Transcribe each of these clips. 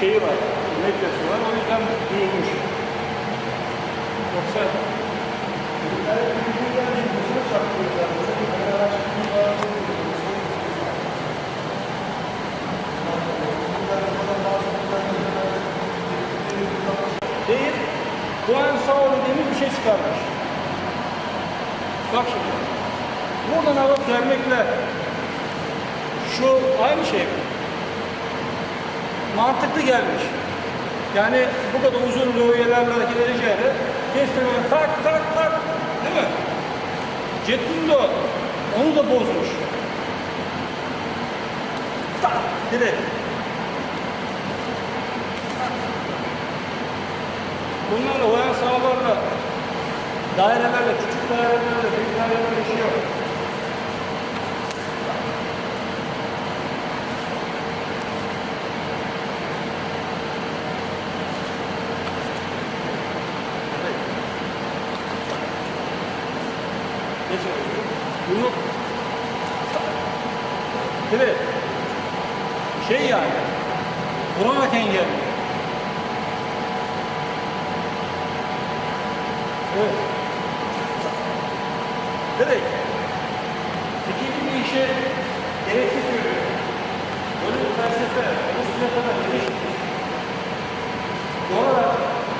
şeyi var. Medyası var. O yüzden duyulmuş. Yoksa değil. Doğan Sağol dediğimiz bir şey çıkarmış. Bak şimdi. Buradan alıp vermekle şu aynı şey mi? Mantıklı gelmiş. Yani bu kadar uzun röveyelerle hareket edeceğine kestirmeden tak tak tak değil mi? Jet Kundo onu da bozmuş. Tak direkt. Bunlarla oyan sahalarla dairelerle, küçük dairelerle, büyük dairelerle işi yok. Geç oraya. Bunu Evet. Şey yani. Vurarak engelliyor. Evet. Direkt. İkinci bir işe gereksiz görüyor. Böyle bir felsefe, bu size kadar gelişmiş. Yorarak,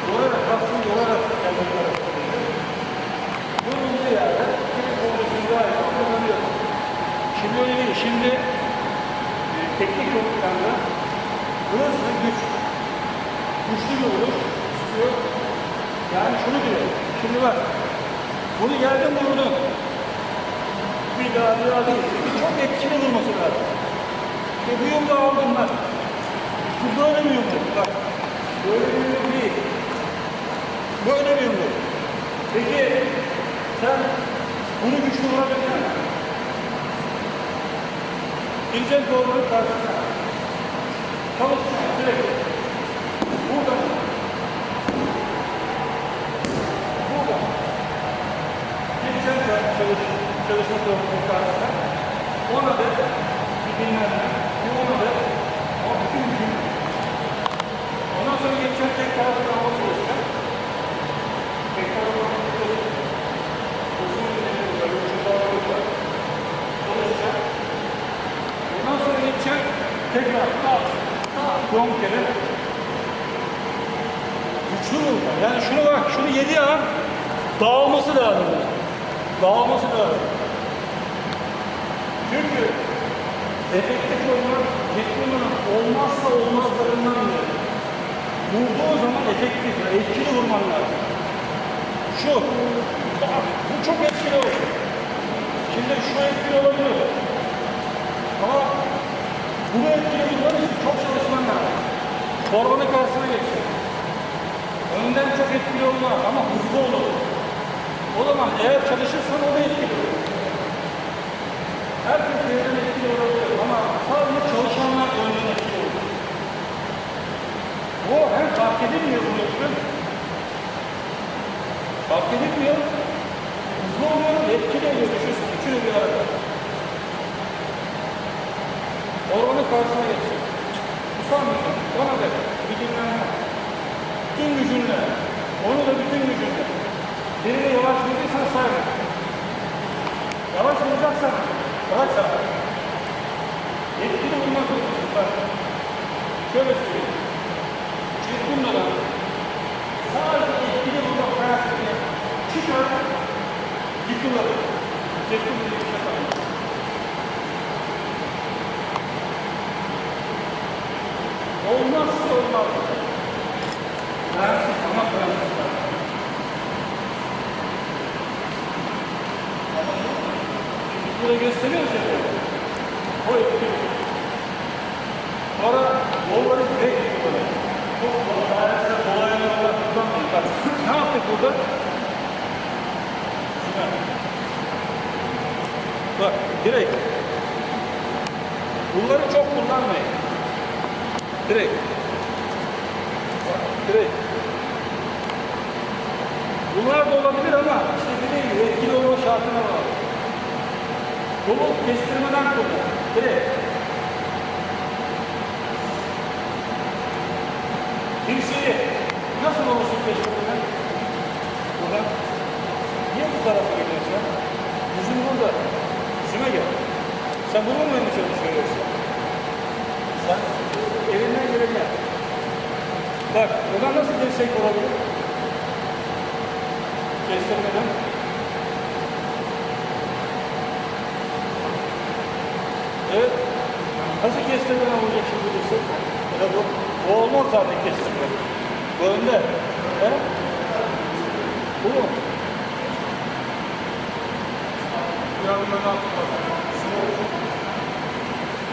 yorarak, kastım yorarak kendini Bu bulduğu yerde bir konusunda ait kazanıyor. Şimdi öyle değil. Şimdi e, teknik komutanında hız ve güç. Güçlü bir vuruş istiyor. Yani şunu diyor. Şimdi bak. Bunu yerden vurdun. Bir daha bir daha değil. Çok etkili vurması lazım. İşte bu yumruğu aldım ben. Bu böyle bir yumruk. Bak. Böyle bir yumruk değil. Böyle bir yumruk. Peki sen bunu güçlü vurabilir misin? Gireceksin doğrunun karşısına. Çalışacaksın sürekli. Buradan. Buradan. Gireceksin çalış, çalışma doğrunun karşısına. Ona da bir dinlenme. Bir ona da o bütün gün. Ondan sonra geçeceksin tek tarafına hava çalışacaksın. Tek tarafına hava çalışacaksın. Uzun ucunda hava çalışacaksın. Ondan sonra geçecek tekrar tak tak son kere güçlü vurma. Yani şunu bak şunu yedi an dağılması lazım. Dağılması lazım. Çünkü efektif olmak Jetkun'un olmazsa olmazlarından biri. Vurduğu zaman efektif, etkili vurman lazım. Şu, bak, bu çok etkili olur. Şimdi şu etkili olabilir. Ama bunu etkili bulman için çok çalışman lazım. Torbanın karşısına geçsin. Önden çok etkili olmaz ama hızlı olur. O zaman eğer çalışırsan o da etkili olur. Herkes yerden etkili olabilir ama sadece çalışanlar olur. O hem fark edilmiyor bunu yapıyor. Fark edilmiyor. Hızlı oluyor, etkili oluyor. Düşünsün, üçünü bir arada. Ormanın karşısına geçecek. Usanmayacaksın. Ona da bir dinlenme. Bütün gücünle. Onu da bütün gücünle. Birini yavaş vurduysan sayma. Yavaş vuracaksan bırak sana. Etkili vurmak zorundasın. Şöyle söyleyeyim. Çırpınmadan sadece etkili vurmak prensibini çıkar, yıkılır. Çırpınmadan bir şey kalmaz. Olmazsa olmaz. Prensip ama prensip. Şimdi burada gösteriyor musun? Direkt. Direkt. Bunlar da olabilir ama işte dediğim gibi etkili olma şartına bağlı. Kolu kestirmeden kolu. Direkt. Dirseği nasıl olursun keşfetmeden? Buradan. Niye bu tarafa geliyorsun? Yüzün burada. Yüzüme gel. Sen bunun mu önüne çalışıyorsun? Yap. Bak, buradan nasıl destek olabilir? Kestirmeden. Evet. Nasıl kestirmeden olacak şimdi burası? Ya da bu, bu olmaz zaten kestirme. Bu önde. He? Bu mu? Yanına ne yapalım?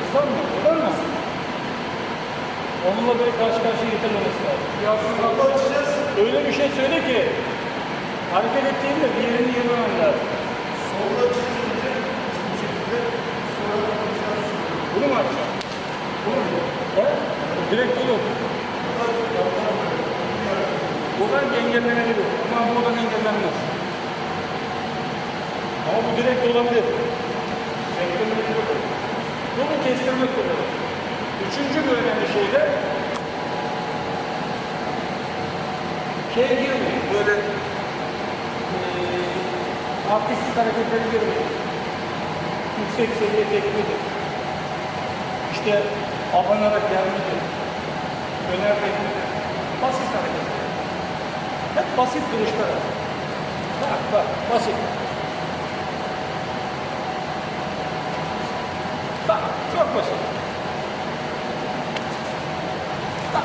Kısar mı? Kısar mı? Onunla böyle karşı karşıya getirmemesi lazım. Kapı açacağız. Öyle bir şey söyle ki hareket ettiğinde bir yerini yememen lazım. Solda açacağız önce. Bu şekilde. Sonra kapatacağız. Bunu mu açacaksın? Bunu mu? He? Direkt olur. Buradan engellenebilir. Ama buradan engellenmez. Ama bu direkt olabilir. Engellenebilir. Bunu kestirmek olur. Üçüncü bir önemli şey de şeye girmeyin. Böyle eee artistik hareketlere girmeyin. Yüksek seviye tekniğidir. İşte abanarak gelmedir. Döner tekniğidir. Basit hareket. Hep basit duruşlar. Bak bak basit. Bak çok basit. Bak,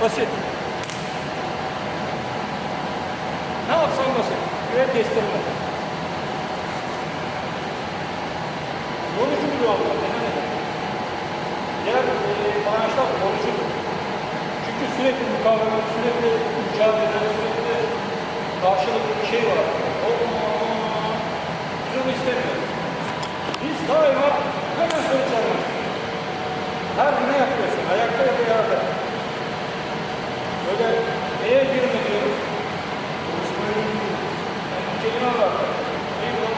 bak basit. Ne yapsan basit. Ve kestirme. Yorucu bir yol. Diğer e, branşlar yorucudur. Çünkü sürekli mukavemet, sürekli mücadele, sürekli karşılıklı bir şey var. O, biz onu istemiyoruz. Biz daima hemen söyleyeceğiz. Her ne yapıyorsun? Ayakta ya da yerde. Böyle neye girme diyoruz? Yani bir kelime var. Neydi o?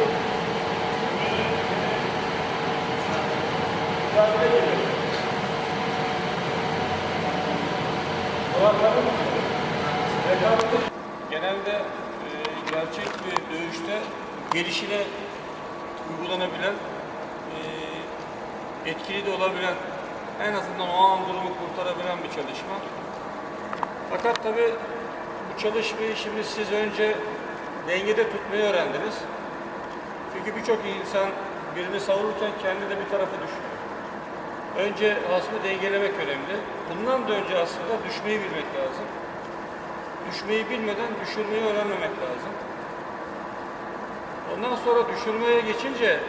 Mücadele geliyor. Kulakları mı? Rekabette genelde e, gerçek bir dövüşte gelişine uygulanabilen, e, etkili de olabilen, en azından o an durumu kurtarabilen bir çalışma. Fakat tabi bu çalışmayı şimdi siz önce dengede tutmayı öğrendiniz. Çünkü birçok insan birini savururken kendi de bir tarafa düşüyor. Önce aslında dengelemek önemli. Bundan da önce aslında düşmeyi bilmek lazım. Düşmeyi bilmeden düşürmeyi öğrenmemek lazım. Ondan sonra düşürmeye geçince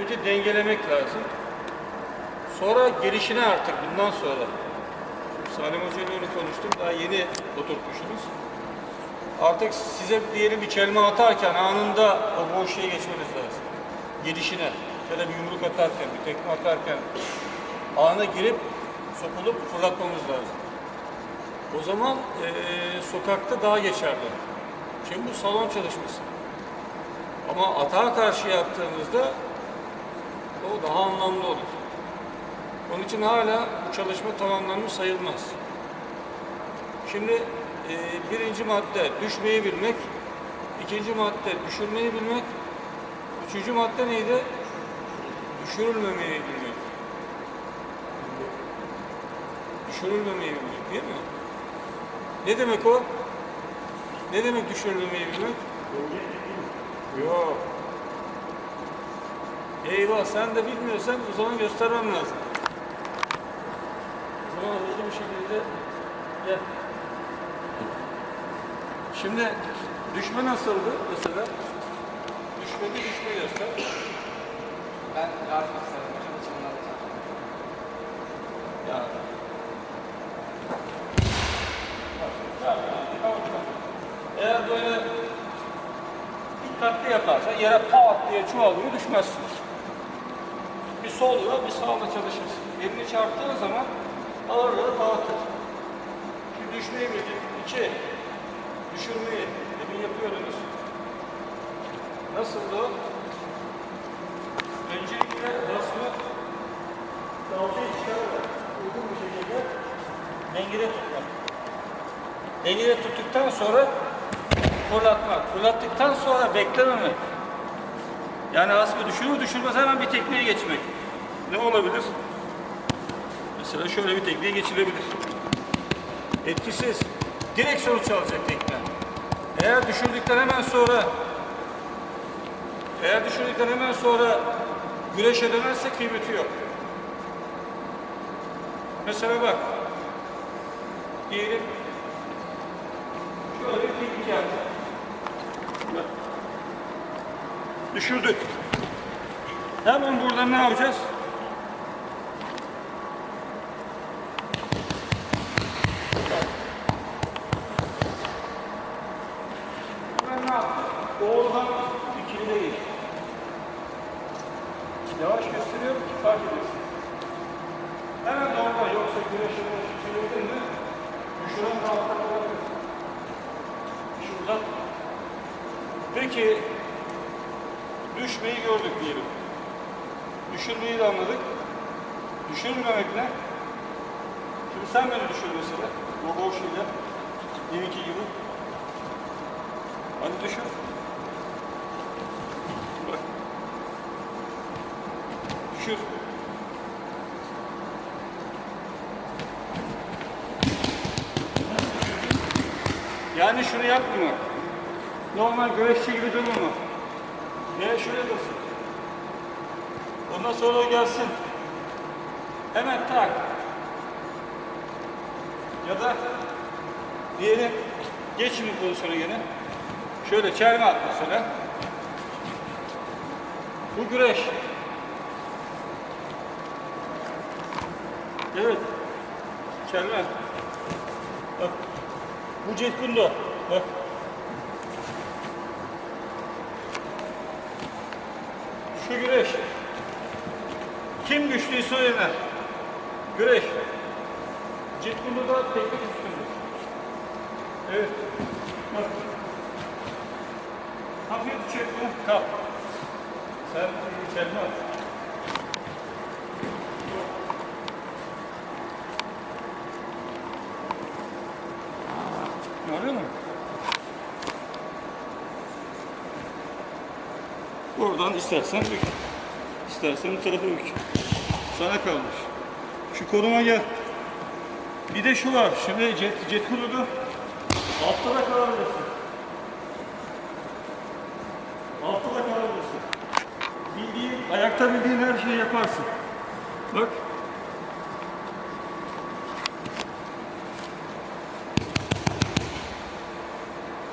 önce dengelemek lazım. Sonra gelişine artık bundan sonra. Şimdi Salim Hoca ile konuştum. Daha yeni oturtmuşsunuz. Artık size diyelim bir çelme atarken anında o boşluğa geçmeniz lazım. Gelişine ya bir yumruk atarken, bir tekme atarken ana girip sokulup fırlatmamız lazım. O zaman eee, sokakta daha geçerli. Şimdi bu salon çalışması. Ama atağa karşı yaptığımızda o daha anlamlı olur. Onun için hala bu çalışma tamamlanmış sayılmaz. Şimdi eee, birinci madde düşmeyi bilmek, ikinci madde düşürmeyi bilmek, üçüncü madde neydi? Düşürülmemeyi bilmek. Düşürülmemeyi bilmek değil mi? Ne demek o? Ne demek düşürülmemeyi bilmek? Yok. Eyvah sen de bilmiyorsan o zaman göstermem lazım. Zaman hızlı bir şekilde gel. Şimdi düşme nasıldı mesela? Düşmedi düşme göster. Ben yardım isterim. Hocam için alacağım. Ya. Eğer böyle dikkatli yaparsan yere pat diye çuvalıyor düşmezsin. Bir solda bir sağda çalışırsın. Elini çarptığın zaman ağırlığı dağıtır. Şimdi düşmeyi bildik. İki, düşürmeyi. Demin yapıyordunuz. Nasıldı? Öncelikle basını dalgayı çıkararak uygun bir şekilde dengede tutmak. Eliyle tuttuktan sonra fırlatmak. Fırlattıktan sonra beklememek. Yani askı düşürür düşürmez hemen bir tekniğe geçmek. Ne olabilir? Mesela şöyle bir tekniğe geçilebilir. Etkisiz. Direkt sonuç alacak tekne. Eğer düşürdükten hemen sonra eğer düşürdükten hemen sonra güreşe dönerse kıymeti yok. Mesela bak. Diyelim şöyle bir teknik yaptık. Bak. Düşürdük. Hemen burada ne yapacağız? Hemen ne yaptık? Doğrudan ikili de geçtik. Yavaş gösteriyorum ki fark edesin. Hemen normal yoksa güneşe çevirdin mi düşüren kalkta kalabilir. Şuradan. Peki düşmeyi gördük diyelim. Düşürmeyi de anladık. Düşürmemek ne? Şimdi sen beni düşür mesela. Boş ile. Deminki gibi. Hadi düşür. Bak. Düşür. Yani şunu yapma. Normal güreşçi gibi durmama. Ne şöyle dursun. Ondan sonra o gelsin. Hemen tak. Ya da diyelim geç şimdi pozisyona gene. Şöyle çelme at mesela. Bu güreş. Evet. Çelme. Bak. Bu Jet Kundo. Bak. Şu güreş. Kim güçlüyse o yener. Güreş. Kundo da teknik üstündür. Evet. Bak. Hafif çekme. Kal. Sen çelme at. Görüyor musun? Oradan istersen bük. İstersen bu tarafa bük. Sana kalmış. Şu konuma gel. Bir de şu var. Şimdi jet, jet kuludu. Altta da kalabilirsin. Altta da kalabilirsin. Bildiğin, ayakta bildiğin her şeyi yaparsın. Bak.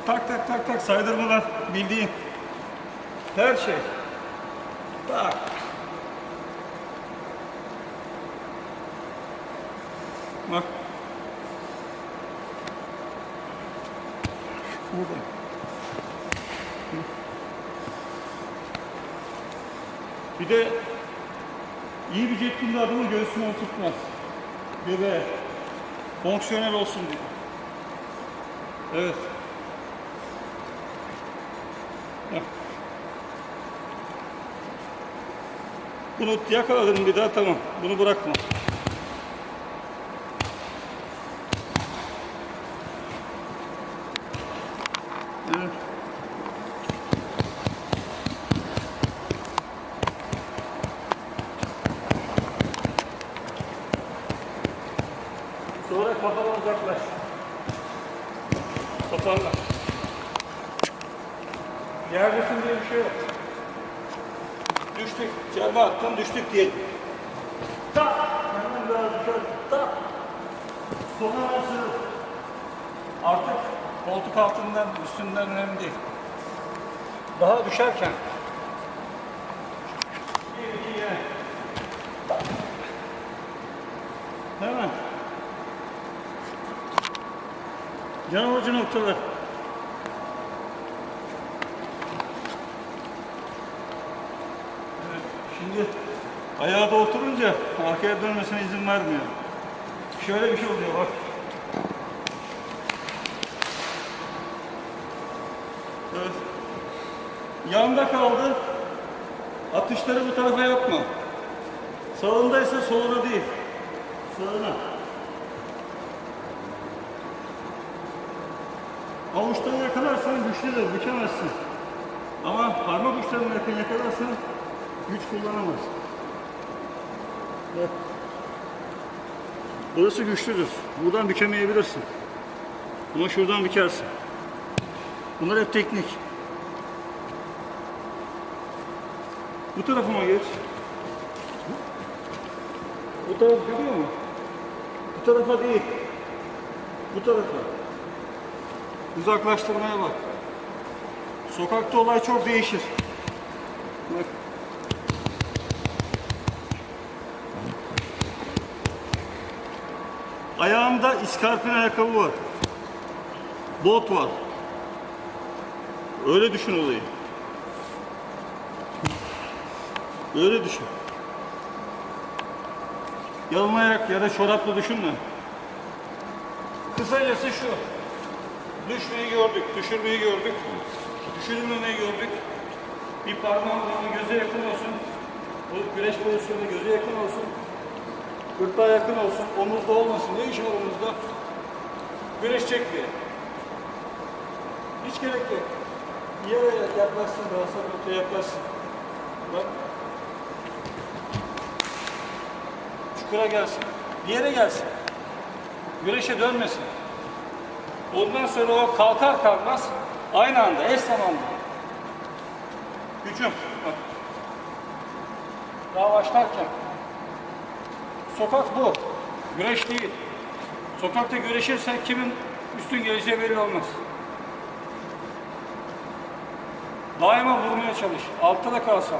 Tak tak tak tak saydırmalar bildiğin. Her şey. Tak. Bak. Burada. Bir de iyi bir jet adamın göğsünü oturtmaz. Göbeğe. Fonksiyonel olsun diye. Evet. Bunu yakaladın bir daha tamam. Bunu bırakma. Evet. Sonra kafadan uzaklaş. Toparla. Yerdesin diye bir şey yok. Düştük. Çelme attın düştük diyelim. Tak. Hemen daha düşer. Tak. Sonra nasıl? Artık koltuk altından üstünden önemli değil. Daha düşerken bir iki yine. Değil mi? Can alıcı. Evet, Şimdi ayağa da oturunca arkaya dönmesine izin vermiyor. Şöyle bir şey oluyor bak. Evet. Yanda kaldı. Atışları bu tarafa yapma. Sağındaysa soluna değil. Sağına. Avuçtan yakalarsan güçlüdür, bükemezsin. Ama parmak uçlarına yakın yakalarsan güç kullanamazsın. Bak. Burası güçlüdür. Buradan bükemeyebilirsin. Ama şuradan bükersin. Bunlar hep teknik. Bu tarafıma geç. Bu taraf görüyor mu? Bu tarafa değil. Bu tarafa. Uzaklaştırmaya bak. Sokakta olay çok değişir. Bak. Ayağımda iskarpin ayakkabı var. Bot var. Öyle düşün olayı. Öyle düşün. Yalın ayak ya da çorapla düşünme. Kısacası şu. Düşmeyi gördük, düşürmeyi gördük. Düşürülmemeyi gördük. Bir parmağın göze yakın olsun. Bu güreş pozisyonu göze yakın olsun. Gırtlağa yakın olsun. Omuzda olmasın. Ne iş var omuzda? Güreş çekmiyor. Hiç gerek yok. Yere yaklaşsın, daha sonra yaklaşsın. Bak. Çukura gelsin. Yere gelsin. Güreşe dönmesin. Ondan sonra o kalkar kalkmaz aynı anda, eş zamanlı. Hücum. Bak. Daha başlarken. Sokak bu. Güreş değil. Sokakta güreşirsen kimin üstün geleceği belli olmaz. Daima vurmaya çalış. Altta da kalsan.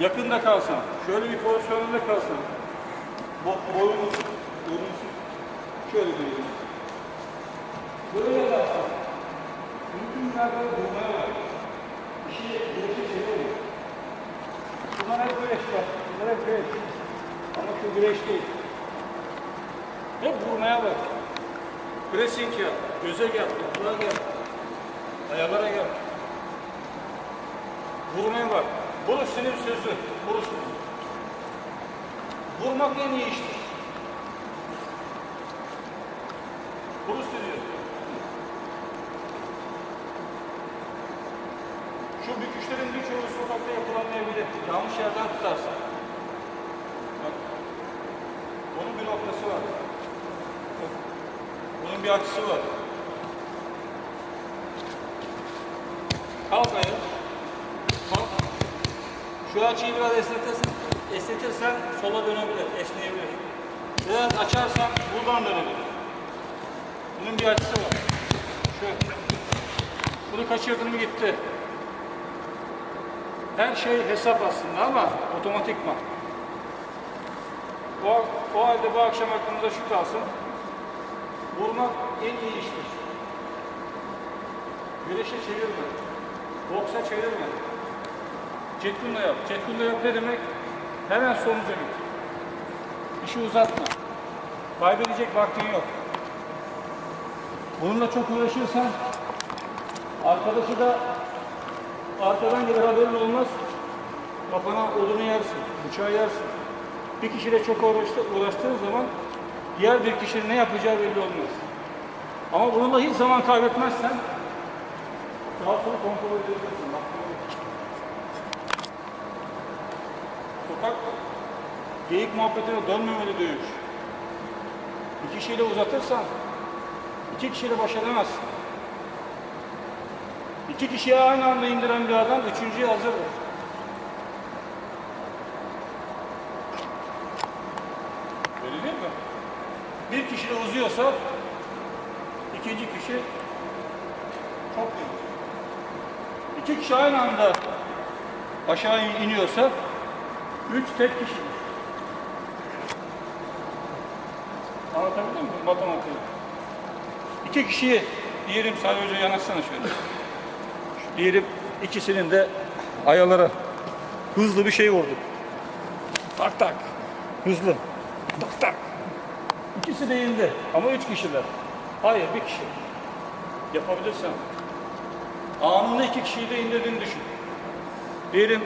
Yakında kalsan. Şöyle bir pozisyonda kalsan. Bo boyun, boyun şöyle dönüyor. Böyle kalsan. Mümkün mertebe vurmaya var. Bir şey güreşe çeviriyor. Bunlar hep güreş var. Bunlar hep güreş. Ama şu güreş değil. Hep vurmaya bak. Pressing yap. Göze gel. Kulağa gel. Ayaklara gel. Vurmaya bak. Vuruş senin sözü. Vuruş. Vurmak en iyi iştir. Vuruş deniyor. Şu büküşlerin birçoğu sokakta yapılamayabilir. Yanlış yerden tutarsın. Bak. Onun bir noktası var. Bak. Bir açısı var. Kalk ayağa. Kalk. Şu açıyı biraz esnetirsen, esnetirsen sola dönebilir, esneyebilir. Biraz açarsan buradan dönebilir. Bunun bir açısı var. Şu. Bunu kaçırdın mı gitti. Her şey hesap aslında ama otomatikman. O, o halde bu akşam aklımıza şu kalsın. Vurmak en iyi iştir. Güreşe çevirme. Boksa çevirme. Cetkunda yap. Cetkunda yap ne demek? Hemen sonuca git. İşi uzatma. Kaybedecek vaktin yok. Bununla çok uğraşırsan arkadaşı da arkadan gelir haberin olmaz. Kafana odunu yersin, bıçağı yersin. Bir kişiyle çok uğraştı, uğraştığın zaman diğer bir kişinin ne yapacağı belli olmaz. Ama bununla hiç zaman kaybetmezsen daha sonra kontrol edebilirsin. Sokak geyik muhabbetine dönmemeli dövüş. Bir kişiyle uzatırsan iki kişiyle baş edemezsin. İki kişiyi aynı anda indiren bir adam üçüncüye hazırdır. Öyle değil mi? Kişiyle uzuyorsa ikinci kişi çok iyi. İki kişi aynı anda aşağı iniyorsa üç tek kişi. Anlatabildim mi matematiği? İki kişiyi diyelim sadece yanaşsana şöyle. Diyelim ikisinin de ayaları hızlı bir şey vurdu. Tak tak. Hızlı. Tak tak. İkisi de indi ama üç kişiler. Hayır bir kişi. Yapabilirsen. Anında iki kişiyi de indirdiğini düşün. Diyelim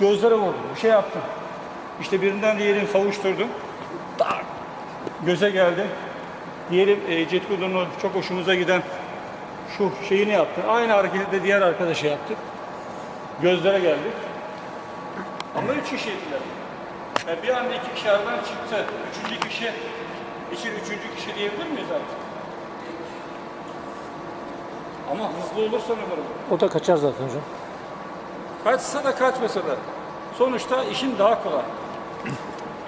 gözlere vurdu. Bir şey yaptın. İşte birinden diyelim savuşturdun. Tak. Göze geldi. Diyelim e, Jet Kudu'nun çok hoşumuza giden şu şeyini yaptı. Aynı hareketi de diğer arkadaşa yaptık. Gözlere geldik. Ama üç kişiydiler. Yani bir anda iki kişi aradan çıktı. Üçüncü kişi için üçüncü kişi diyebilir miyiz artık? Ama hızlı olursa ne olur? O da kaçar zaten hocam. Kaçsa da kaçmasa da sonuçta işin daha kolay.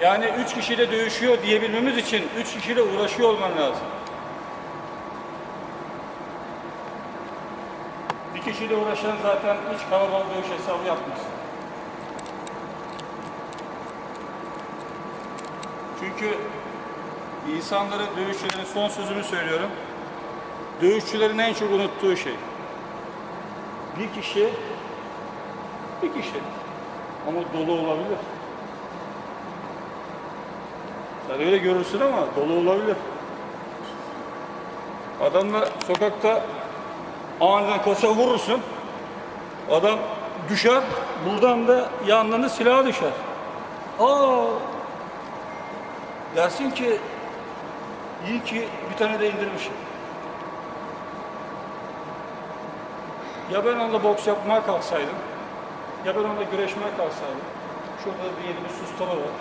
Yani üç kişiyle dövüşüyor diyebilmemiz için üç kişiyle uğraşıyor olman lazım. Bir kişiyle uğraşan zaten hiç kalabalık dövüş hesabı yapmaz. Çünkü insanların dövüşçülerin son sözümü söylüyorum. Dövüşçülerin en çok unuttuğu şey. Bir kişi bir kişi. Ama dolu olabilir. Sen öyle görürsün ama dolu olabilir. Adamla sokakta aniden kasa vurursun. Adam düşer. Buradan da yanlarına silah düşer. Aa! Dersin ki iyi ki bir tane de indirmişim. Ya ben onunla boks yapmaya kalksaydım, ya ben onunla güreşmeye kalksaydım, şurada bir yeni bir sustalı var.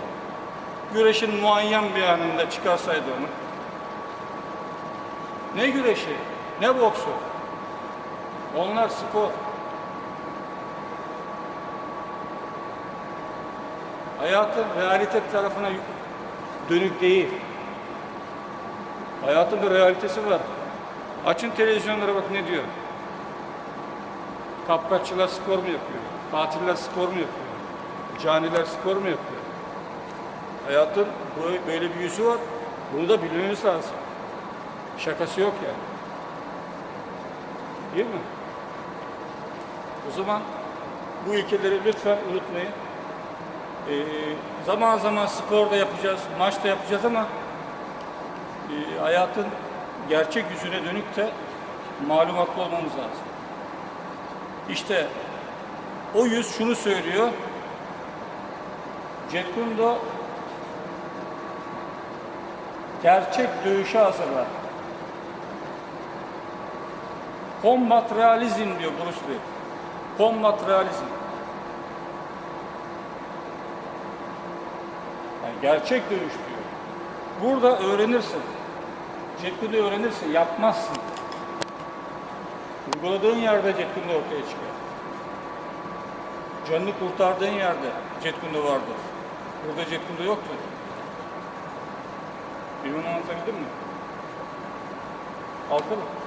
Güreşin muayyen bir anında çıkarsaydı onu. Ne güreşi, ne boksu. Onlar spor. Hayatın realite tarafına dönük değil. Hayatın bir realitesi var. Açın televizyonlara bak ne diyor. Kapkaççılar spor mu yapıyor? Katiller spor mu yapıyor? Caniler spor mu yapıyor? Hayatın böyle- bir yüzü var. Bunu da bilmemiz lazım. Şakası yok yani. Değil mi? O zaman bu ilkeleri lütfen unutmayın. Ee, zaman zaman spor da yapacağız, maç da yapacağız ama e, hayatın gerçek yüzüne dönük de malumatlı olmamız lazım. İşte o yüz şunu söylüyor. Jet Kundo gerçek dövüşe hazırlar. Combat diyor Bruce Lee. Combat. Yani gerçek dövüş diyor. Burada öğrenirsin. Jet Kundo'yu öğrenirsin, yapmazsın. Uyguladığın yerde Jet Kundo ortaya çıkar. Canını kurtardığın yerde Jet Kundo vardır. Burada Jet Kundo yoktur. Bilmem anlatabildim mi? Kalkalım.